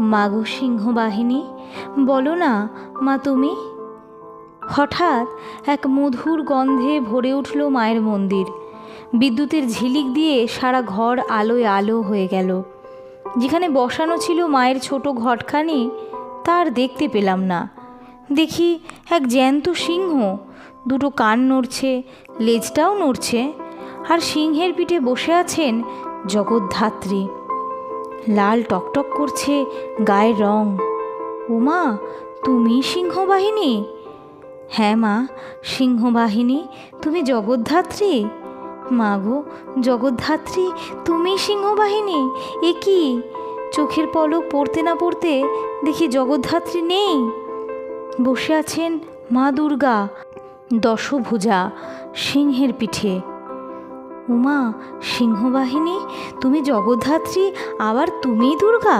মাগো সিংহবাহিনী, বলো না মা তুমি? হঠাৎ এক মধুর গন্ধে ভরে উঠল মায়ের মন্দির। বিদ্যুতের ঝিলিক দিয়ে সারা ঘর আলোয় আলো হয়ে গেল। যেখানে বসানো ছিল মায়ের ছোট ঘটখানি, তার দেখতে পেলাম না। দেখি এক জ্যান্ত সিংহ, দুটো কান নড়ছে, লেজটাও নড়ছে, আর সিংহের পিঠে বসে আছেন জগদ্ধাত্রী। লাল টকটক করছে গায়ের রং। উমা, তুমি সিংহবাহিনী? হ্যাঁ মা, সিংহবাহিনী, তুমি জগদ্ধাত্রী? মা গো, জগদ্ধাত্রী, তুমি সিংহবাহিনী? এ কি? চোখের পলক পড়তে না পড়তে দেখি জগদ্ধাত্রী নেই। বসে আছেন মা দুর্গা। দশভুজা, সিংহের পিঠে। উমা সিংহবাহিনী তুমি জগদ্ধাত্রী আবার তুমি দুর্গা?